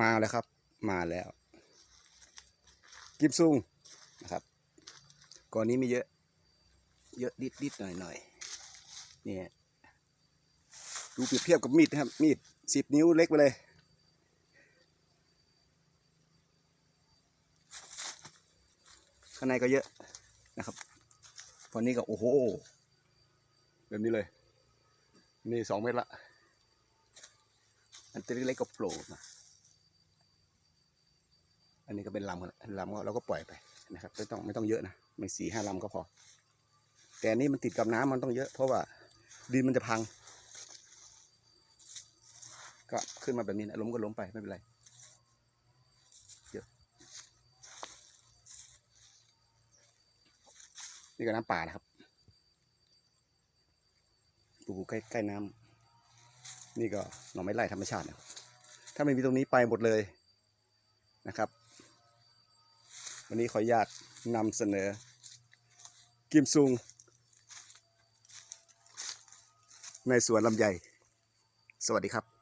มาแล้วครับ มาแล้ว กิมซุงนะครับก่อนนี้ไม่เยอะ เยอะนิดนิดหน่อยหน่อยเนี่ยดูเปรียบเทียบกับมีดนะครับ มีดสิบนิ้วเล็กไปเลยข้างในก็เยอะนะครับ ตอนนี้ก็โอ้โหแบบนี้เลย นี่สองเมตรละ อันตัวเล็กก็โผล่มา อันนี้ก็เป็นลำกันลำก็เราก็ปล่อยไปนะครับ ไม่ต้องไม่ต้องเยอะนะไม่สี่ห้าลำก็พอ แต่อันนี้มันติดกับน้ำมันต้องเยอะ เพราะว่าดินมันจะพัง ก็ขึ้นมาแบบนี้นะล้มก็ล้มไปไม่เป็นไรเยอะนี่ก็น้ำป่านะครับปลูกใกล้ใกล้น้ำนี่ก็หน่อไม้ไร่ธรรมชาตินะครับถ้าไม่มีตรงนี้ไปหมดเลยนะครับ วันนี้ขออนุญาตนำเสนอ กิมซุง ในสวนลำไย สวัสดีครับ